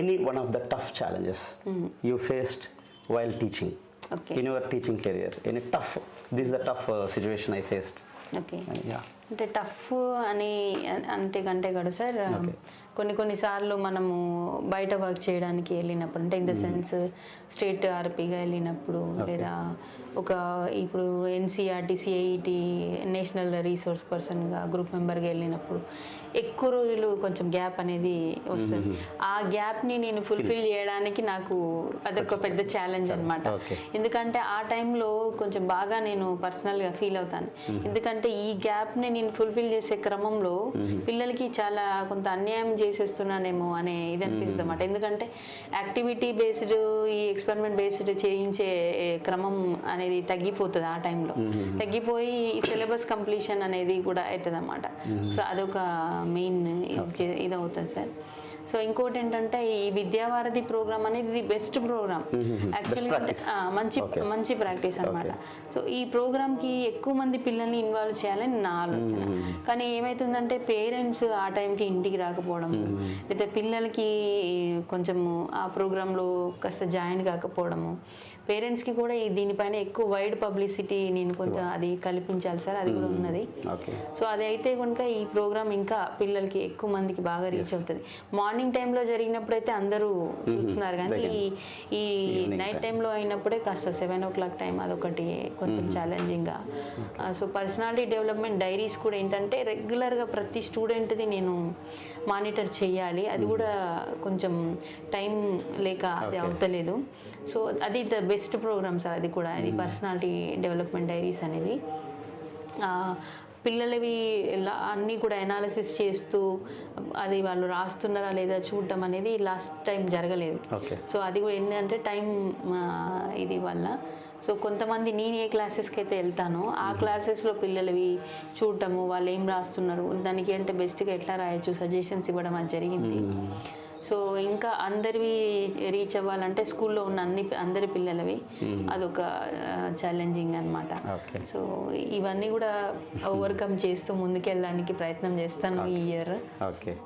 any one of the tough challenges you faced while teaching Okay. in your teaching career any tough this is the tough uh, situation i faced okay Uh, yeah అంటే tough అని అంటే కంటే కదా sir Okay. కొన్ని కొన్నిసార్లు మనము బయట work చేయడానికి వెళ్ళినప్పుడు అంటే ఇన్ ద సెన్స్ స్టేట్ ఆర్పీగా వెళ్ళినప్పుడు లేదా ఒక ఇప్పుడు ఎన్సీఆర్టీ సిఐటి నేషనల్ రీసోర్స్ పర్సన్గా గ్రూప్ మెంబర్గా వెళ్ళినప్పుడు ఎక్కువ రోజులు కొంచెం గ్యాప్ అనేది వస్తుంది. ఆ గ్యాప్ని నేను ఫుల్ఫిల్ చేయడానికి నాకు అదొక పెద్ద ఛాలెంజ్ అనమాట. ఎందుకంటే ఆ టైంలో కొంచెం బాగా నేను పర్సనల్గా ఫీల్ అవుతాను. ఎందుకంటే ఈ గ్యాప్ని నేను ఫుల్ఫిల్ చేసే క్రమంలో పిల్లలకి చాలా కొంత అన్యాయం చేసేస్తున్నానేమో అనే ఇది అనిపిస్తుంది అన్నమాట. ఎందుకంటే యాక్టివిటీ బేస్డ్ ఈ ఎక్స్పెరిమెంట్ బేస్డ్ చేయించే క్రమం అనేది తగ్గిపోతుంది ఆ టైంలో తగ్గిపోయి సిలబస్ కంప్లీషన్ అనేది కూడా అవుతుంది అన్నమాట సో అదొక మెయిన్ ఇది అవుతుంది సార్. సో ఇంకోటి ఏంటంటే ఈ విద్యావారధి ప్రోగ్రామ్ అనేది ఇది బెస్ట్ ప్రోగ్రామ్. యాక్చువల్లీ. మంచి. మంచి ప్రాక్టీస్ అన్నమాట. సో ఈ ప్రోగ్రామ్కి ఎక్కువ మంది పిల్లల్ని ఇన్వాల్వ్ చేయాలని నా ఆలోచన. కానీ ఏమవుతుందంటే పేరెంట్స్ ఆ టైంకి ఇంటికి రాకపోవడం లేదా పిల్లలకి కొంచెము ఆ ప్రోగ్రాంలో కాస్త జాయిన్ కాకపోవడము పేరెంట్స్కి కూడా ఈ దీనిపైన ఎక్కువ వైడ్ పబ్లిసిటీ నేను కొంచెం అది కల్పించాలి సార్ అది కూడా ఉన్నది. సో అది అయితే కనుక ఈ ప్రోగ్రామ్ ఇంకా పిల్లలకి ఎక్కువ మందికి బాగా రీచ్ అవుతుంది. మార్నింగ్ టైంలో జరిగినప్పుడు అయితే అందరూ చూస్తున్నారు కానీ. ఈ నైట్. టైంలో అయినప్పుడే కాస్త సెవెన్ ఓ క్లాక్ టైం అదొకటి కొంచెం ఛాలెంజింగ్గా సో పర్సనాలిటీ డెవలప్మెంట్ డైరీస్ కూడా ఏంటంటే రెగ్యులర్గా ప్రతి స్టూడెంట్ది నేను మానిటర్ చేయాలి. అది కూడా కొంచెం టైం లేక అది. అవుతలేదు. సో అది ద బెస్ట్ ప్రోగ్రామ్ సార్ అది కూడా. అది పర్సనాలిటీ డెవలప్మెంట్ డైరీస్ అనేవి. ఆ, పిల్లలవి అన్నీ కూడా ఎనాలిసిస్ చేస్తూ అది వాళ్ళు రాస్తున్నారా లేదా చూడటం అనేది లాస్ట్ టైం జరగలేదు. సో అది కూడా ఏంటంటే టైం ఇది వల్ల. సో కొంతమంది నేను ఏ క్లాసెస్కి అయితే వెళ్తానో ఆ క్లాసెస్లో పిల్లలవి చూడటము వాళ్ళు ఏం రాస్తున్నారు దానికి అంటే బెస్ట్గా ఎట్లా రాయొచ్చు సజెషన్స్ ఇవ్వడం అది జరిగింది. సో ఇంకా అందరివి రీచ్ అవ్వాలంటే స్కూల్లో ఉన్న అన్ని అందరి పిల్లలవి అదొక ఛాలెంజింగ్ అనమాట. సో ఇవన్నీ కూడా ఓవర్కమ్ చేస్తూ ముందుకెళ్ళడానికి ప్రయత్నం చేస్తాను ఈ ఇయర్ okay